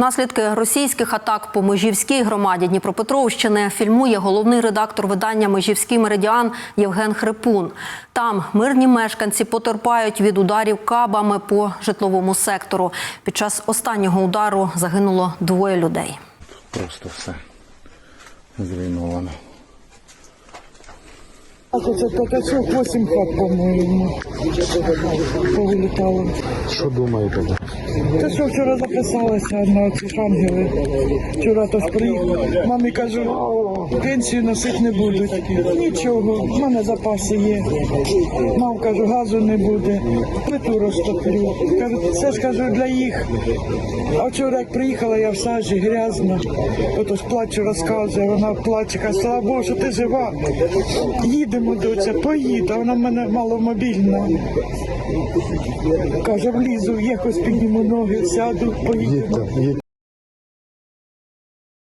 Наслідки російських атак по Межівській громаді Дніпропетровщини фільмує головний редактор видання Межівський меридіан Євген Хрипун. Там мирні мешканці потерпають від ударів кабами по житловому сектору. Під час останнього удару загинуло двоє людей. Просто все зруйновано. А це п'ятачок, вісім хат, по-моєму, повилітало. Що думаєте? Те, що вчора записалися на ці шангели, вчора то приїхав. Мамі кажу, пенсію носити не будуть. Нічого, в мене запаси є. Мам кажу, газу не буде, плиту розтоплю. Кажу, це ж для їх. А вчора як приїхала, я в сажі грязна. Отож плачу, розказує, вона плаче, каже, слава Богу, що ти жива. Їдемо, доця, поїду, а вона в мене маломобільна. Каже, влізу, якось підніму ноги, сяду, їдьте.